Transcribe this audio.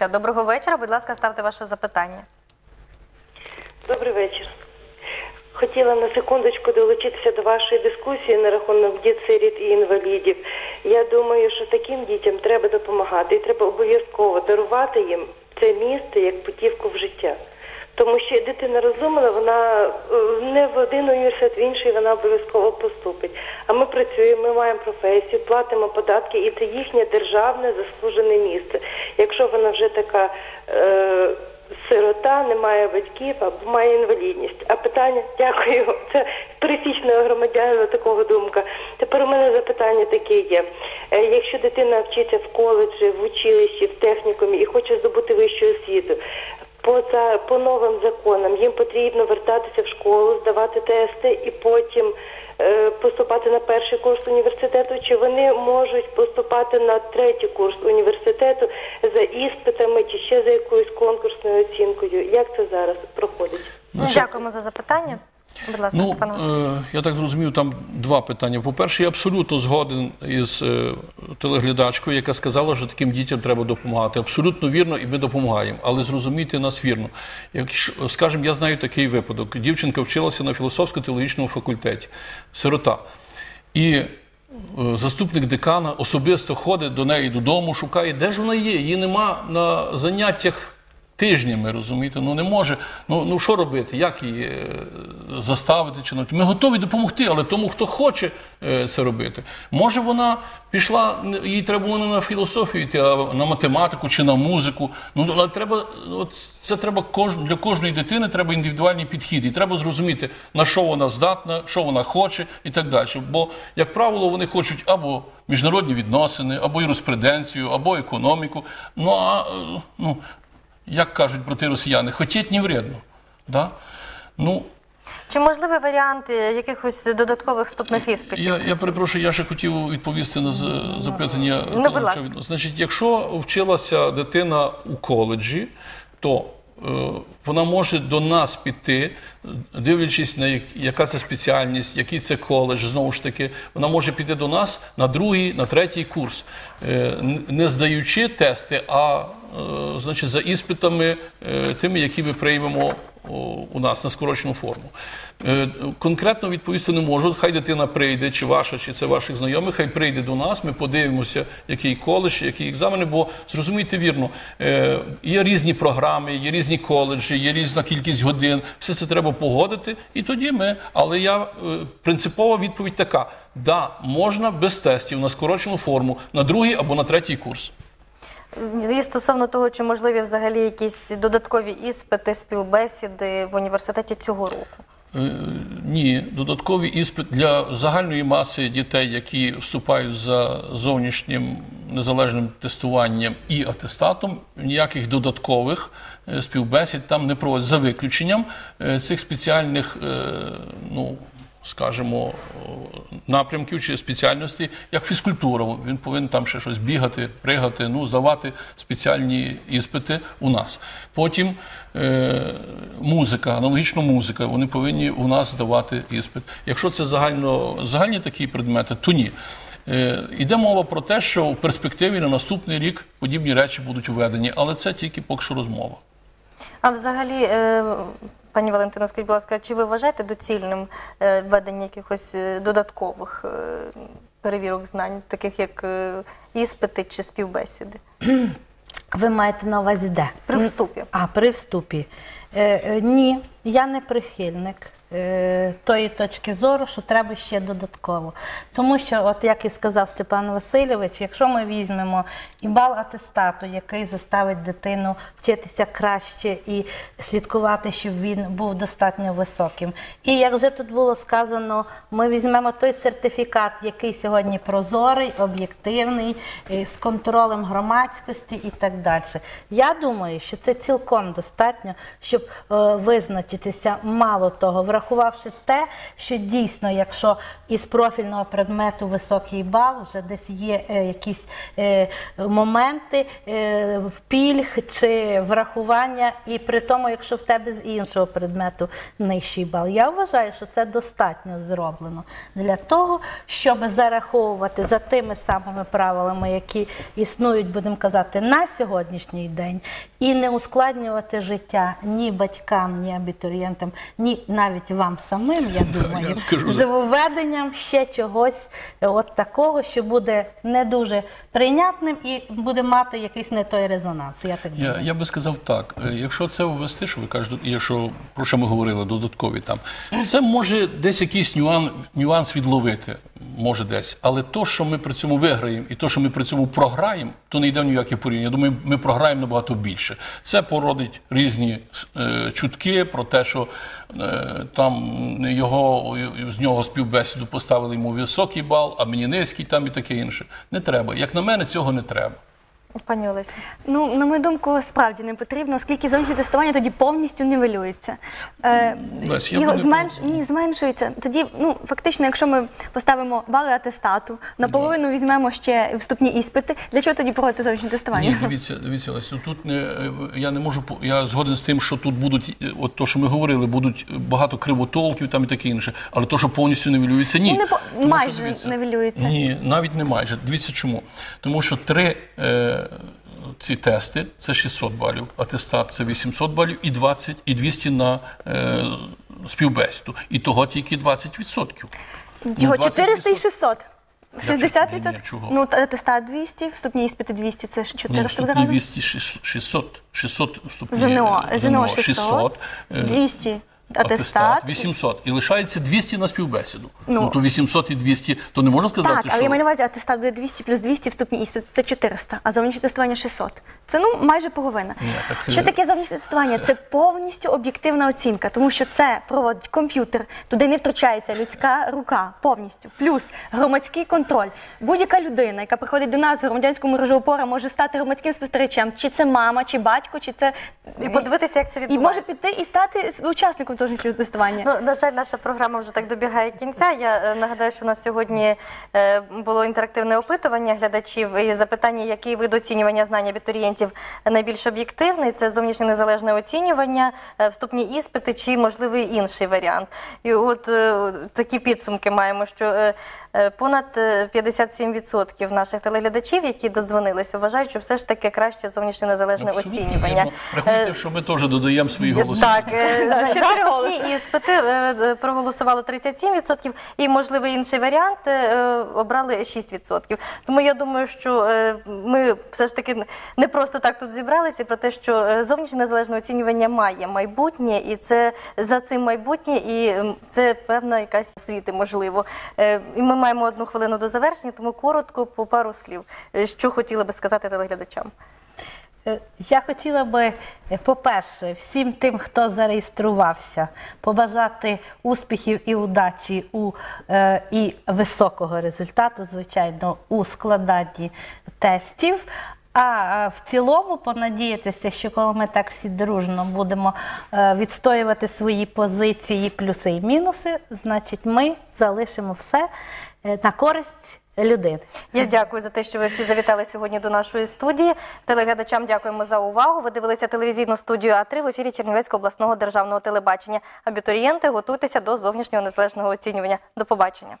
Доброго вечора. Будь ласка, ставте ваше запитання. Добрий вечір. Хотіла на секундочку долучитися до вашої дискусії на рахунок дітсиріт і інвалідів. Я думаю, що таким дітям треба допомагати, і треба обов'язково дарувати їм це місце як путівку в життя. Тому що дитина розуміла, вона е, не в один університет, в інший вона обов'язково поступить. А ми працюємо, ми маємо професію, платимо податки, і це їхнє державне заслужене місце. Якщо вона вже така е, сирота, не має батьків або має інвалідність. А питання, дякую, це пересічного громадянина такого думка. Тепер у мене запитання таке є. Е, Якщо дитина вчиться в коледжі, в училищі, в технікумі і хоче здобути вищу освіту, по, за, по новим законам їм потрібно вертатися в школу, здавати тести і потім е, поступати на перший курс університету, чи вони можуть поступати на третій курс університету за іспитами чи ще за якоюсь конкурсною оцінкою. Як це зараз проходить? Дякуємо за запитання. Будь ласка, Ну, пане е, я так зрозумів, там два питання. По-перше, я абсолютно згоден із е, телеглядачкою, яка сказала, що таким дітям треба допомагати. Абсолютно вірно, і ми допомагаємо. Але зрозумійте нас вірно. Якщо, скажімо, я знаю такий випадок. Дівчинка вчилася на філософсько-теологічному факультеті, сирота. І е, заступник декана особисто ходить до неї додому, шукає, де ж вона є. Її нема на заняттях тижнями, розумієте? Ну не може. Ну, ну що робити? Як її е, заставити чи навчити? Ми готові допомогти, але тому, хто хоче е, це робити. Може, вона пішла, їй треба було не на філософію йти, а на математику чи на музику. Ну, але треба, от це треба кож, для кожної дитини треба індивідуальний підхід. І треба зрозуміти, на що вона здатна, що вона хоче і так далі. Бо, як правило, вони хочуть або міжнародні відносини, або юриспруденцію, або економіку. Ну а е, ну, як кажуть брати росіяни, хотіть не вредно. Да? Ну, Чи можливий варіант е, якихось додаткових вступних іспитів? я, я перепрошую, я ще хотів відповісти на запитання. Ну. Значить, якщо вчилася дитина у коледжі, то вона може до нас піти, дивлячись на яка це спеціальність, який це коледж, знову ж таки, вона може піти до нас на другий, на третій курс, е, не здаючи тести, а е, значить, за іспитами е, тими, які ми приймемо у нас на скорочену форму. Е, Конкретно відповісти не можу. Хай дитина прийде, чи ваша, чи це ваших знайомих, хай прийде до нас, ми подивимося, який коледж, які екзамени, бо зрозумійте вірно, е, є різні програми, є різні коледжі, є різна кількість годин. Все це треба погодити, і тоді ми. Але я е, принципова відповідь така: да, можна без тестів на скорочену форму на другий або на третій курс. І стосовно того, чи можливі взагалі якісь додаткові іспити, співбесіди в університеті цього року? Е, Ні, додатковий іспит для загальної маси дітей, які вступають за зовнішнім незалежним тестуванням і атестатом, ніяких додаткових е, співбесід там не проводять за виключенням е, цих спеціальних, ну скажімо, напрямків чи спеціальностей, як фізкультура. Він повинен там ще щось бігати, пригати, ну здавати спеціальні іспити у нас. Потім е, музика, аналогічно музика, вони повинні у нас здавати іспит. Якщо це загально, загальні такі предмети, то ні. Е, Йде мова про те, що в перспективі на наступний рік подібні речі будуть введені, але це тільки поки що розмова. А взагалі, е, пані Валентино, скажіть, будь ласка, чи ви вважаєте доцільним е, введення якихось е, додаткових е, перевірок знань, таких як іспити чи співбесіди? Ви маєте на увазі де? При вступі. А, при вступі. Е, ні, я не прихильник тої точки зору, що треба ще додатково. Тому що, от як і сказав Степан Васильович, якщо ми візьмемо і бал атестату, який заставить дитину вчитися краще і слідкувати, щоб він був достатньо високим. І як вже тут було сказано, ми візьмемо той сертифікат, який сьогодні прозорий, об'єктивний, е, з контролем громадськості і так далі. Я думаю, що це цілком достатньо, щоб е, визначитися мало того, враховувати врахувавши те, що дійсно, якщо із профільного предмету високий бал, вже десь є е, якісь е, моменти е, в пільг чи врахування, і при тому, якщо в тебе з іншого предмету нижчий бал. Я вважаю, що це достатньо зроблено для того, щоб зараховувати за тими самими правилами, які існують, будемо казати, на сьогоднішній день, і не ускладнювати життя ні батькам, ні абітурієнтам, ні навіть вам самим, я думаю, я скажу, з введенням ще чогось е, от такого, що буде не дуже прийнятним і буде мати якийсь не той резонанс. Я так думаю. Я, я би сказав так: е, якщо це ввести, що ви кажете, якщо про що ми говорили, додаткові там, це може десь якийсь нюанс, нюанс відловити, може десь. Але то, що ми при цьому виграємо, і то, що ми при цьому програємо, то не йде в ніяке порівняння. Я думаю, ми програємо набагато більше. Це породить різні е, чутки про те, що е, там його з нього співбесіду поставили йому високий бал, а мені низький там і таке інше. Не треба. Як на мене, цього не треба. Пані Олесю. Ну, на мою думку, справді не потрібно, оскільки зовнішнє тестування тоді повністю нівелюється. Е, Лесь, я зменш... Ні, зменшується. Тоді, ну, фактично, якщо ми поставимо бали атестату, наполовину візьмемо ще вступні іспити, для чого тоді проводити зовнішнє тестування? Ні, дивіться, дивіться, Лесю, тут не я не можу по- я згоден з тим, що тут будуть, е, от то, що ми говорили, будуть багато кривотолків там і таке інше, але то, що повністю нівелюється, ні. Ну, не по- Тому що, майже дивіться, нівелюється. Ні, навіть не майже. Дивіться чому. Тому що три е, ці тести це 600 балів, атестат це 800 балів і 20, і 200 на е, співбесіду. І того тільки 20%. Його Ну, 400 і 20%. 600. 60 чого? Ні, ні, чого? Ну, та- атестат 200, вступні іспити 200, це ж Ні, 400 вступні разів. 200, 600, 600 вступні. ЗНО, е, ЗНО 600, е, 200 атестат, атестат. 800. І лишається 200 на співбесіду. Ну, Ну. то 800 і 200, то не можна сказати, Так, що... але я маю на увазі, атестат буде 200 плюс 200 вступні іспити, це 400, а зовнішнє тестування 600. Це ну майже половина. Ні, так, Що е, таке зовнішнє тестування? Це повністю об'єктивна оцінка, тому що це проводить комп'ютер, туди не втручається людська рука повністю. Плюс громадський контроль. Будь-яка людина, яка приходить до нас, громадянську мережу опора, може стати громадським спостерігачем. Чи це мама, чи батько, чи це І подивитися, як це відбувається. і може піти і стати учасником зовнішнього тестування. Ну, на жаль, наша програма вже так добігає кінця. Я е, нагадаю, що у нас сьогодні е, було інтерактивне опитування глядачів і запитання, який вид оцінювання знань абітурієнтів найбільш об'єктивний. Це зовнішнє незалежне оцінювання, е, вступні іспити чи можливий інший варіант. І от такі підсумки маємо, що понад е, 57% наших телеглядачів, які додзвонилися, вважають, що все ж таки краще зовнішнє незалежне Абсолютно оцінювання. Рахуйте, Е, що ми теж додаємо свої голоси. так, е, Да, ще за три вступні голоси. іспити е, е, проголосувало 37% і, можливий інший варіант е, обрали 6%. Тому я думаю, що е, ми все ж таки не просто так тут зібралися, про те, що е, зовнішнє незалежне оцінювання має майбутнє, і це за цим майбутнє, і це певна якась освіти, можливо. Е, І ми маємо одну хвилину до завершення, тому коротко по пару слів, Е, що хотіла би сказати телеглядачам. Е, Я хотіла би, е, по-перше, всім тим, хто зареєструвався, побажати успіхів і удачі у, е, і високого результату, звичайно, у складанні тестів. А в цілому понадіятися, що коли ми так всі дружно будемо е, відстоювати свої позиції, плюси і мінуси, значить ми залишимо все е, на користь людини. Я дякую за те, що ви всі завітали сьогодні до нашої студії. Телеглядачам дякуємо за увагу. Ви дивилися телевізійну студію А3 в ефірі Чернівецького обласного державного телебачення. Абітурієнти готуйтеся до зовнішнього незалежного оцінювання. До побачення.